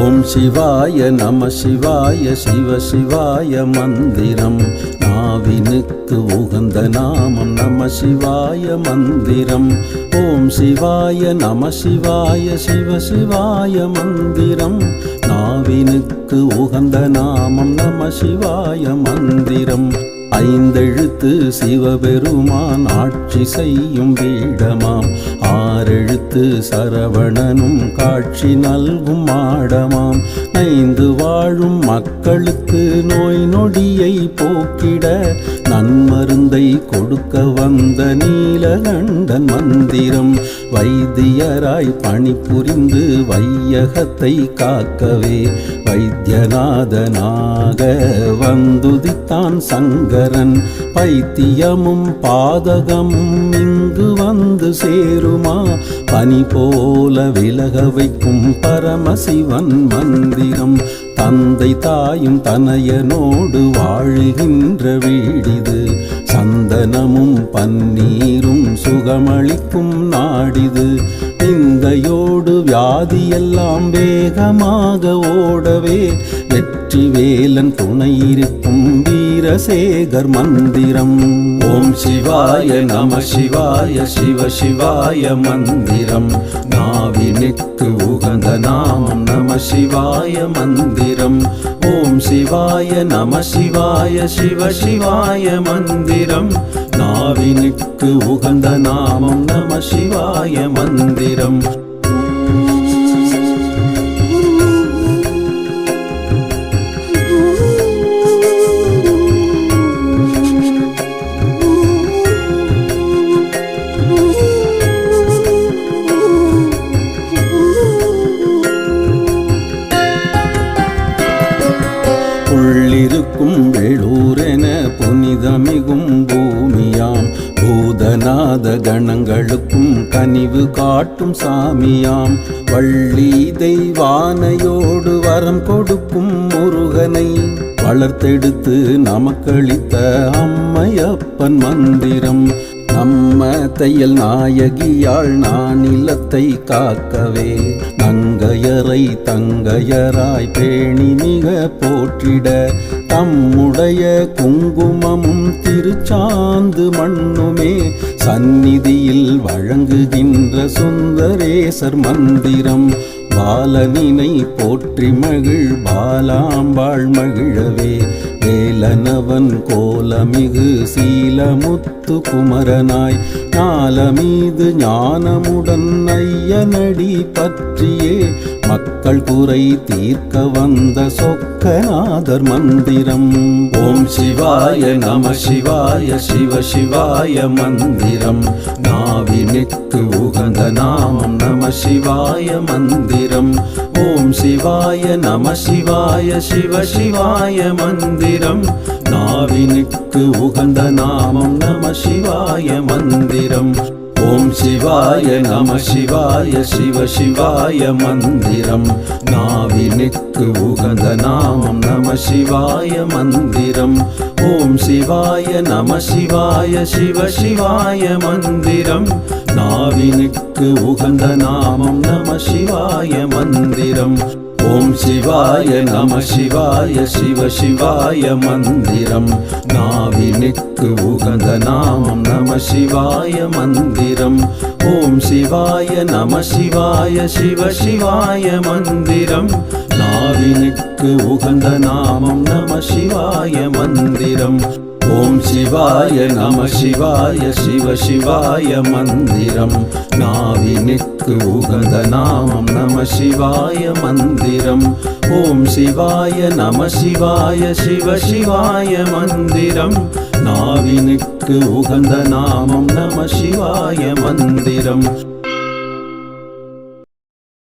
ஓம் சிவாய நம சிவாய சிவ சிவாய மந்திரம். நாவினுக்கு உகந்த நாமம் நம சிவாய மந்திரம். ஓம் சிவாய நம சிவாய சிவ சிவாய மந்திரம். நாவினுக்கு உகந்த நாமம் நம சிவாய மந்திரம். ஐந்தெழுத்து சிவபெருமான் ஆட்சி செய்யும் வீடமாம். ஆறெழுத்து சரவணனும் காட்சி நல்கும் மாடமாம் ஐந்து வாழும் மக்களுக்கு நோய் நொடியை போக்கிட நன்மருந்தை கொடுக்க வந்த நீலகண்டன் மந்திரம் வைத்தியராய் பணிபுரிந்து வையகத்தை காக்கவே. வைத்தியநாதனாக வந்துதித்தான் சங்கரன் பைத்தியமும் பாதகமும் இங்கு வந்து சேருமா? பனி போல விலக வைக்கும் பரமசிவன் மந்திரம் தந்தை தாயும் தனையனோடு வாழ்கின்ற வீடிது. சந்தனமும் பன்னீரும் சுகமளிக்கும் நாடிது. நிந்தையோடு வியாதியெல்லாம் வேகமாக ஓடவே வெற்றி வேலன் துணை இருக்கும் வீரசேகர் மந்திரம். ஓம் சிவாய நம சிவாய சிவ சிவாய மந்திரம். நாவினுக்கு உகந்த நாமம் நம சிவாய மந்திரம். ஓம் சிவாய நம சிவாய சிவ சிவாய மந்திரம். நாவினுக்கு உகந்த நாமம் நம சிவாய மந்திரம். உள்ளிருக்கும் வேளூரென புனிதமிகும் பூமியாம். பூதநாத கணங்களுக்கும் கனிவு காட்டும் சாமியாம். வள்ளி தெய்வானையோடு வரம் கொடுக்கும் முருகனை வளர்த்தெடுத்து நமக்களித்த அம்மையப்பன் மந்திரம். நம்ம தையல் நாயகியாள் நான் இல்லத்தை காக்கவே. நங்கையரை தங்கையராய் பேணி மிக போற்றிட. தம்முடைய குங்குமமும் திருச்சாந்து மண்ணுமே சந்நிதியில் வழங்குகின்ற சுந்தரேசர் மந்திரம். பாலனினை போற்றி மகிழ் பாலாம்பாள் மகிழவே. வேலனவன் கோலமிகு சீலமுத்து குமரனாய். நாலமீது ஞானமுடன் ஐயனடி பற்றியே மக்கள் குறை தீர்க்க வந்த சொக்கநாதர் மந்திரம். ஓம் சிவாய நம சிவாய சிவ சிவாய மந்திரம். நாவினுக்கு உகந்த நாமம் நம சிவாய மந்திரம். ஓம் சிவாய நம சிவாய சிவ சிவாய மந்திரம். நாவினுக்கு உகந்த நாமம் நம சிவாய மந்திரம். ஓம் சிவாய நம சிவாய சிவ சிவாய மந்திரம். நாவினுக்கு உகந்த நாமம் நம சிவாய மந்திரம். ஓம் சிவாய நம சிவாய சிவ சிவாய மந்திரம். நாவினுக்கு உகந்த நாமம் நம சிவாய மந்திரம். ஓம் சிவாய நம சிவாய சிவ சிவாய மந்திரம். நாவினுக்கு உகந்த நாமம் நம சிவாய மந்திரம். ஓம் சிவாய நம சிவாய சிவ சிவாய மந்திரம். நாவினுக்கு உகந்த நாமம் நம சிவாய மந்திரம். ஓம் சிவாய நம சிவாய சிவ சிவாய மந்திரம். நாவினுக்கு உகந்த நாமம் நம சிவாய மந்திரம். ஓம் சிவாய நம சிவாய சிவ சிவாய மந்திரம். நாவினுக்கு உகந்த நாமம் நம சிவாய மந்திரம்.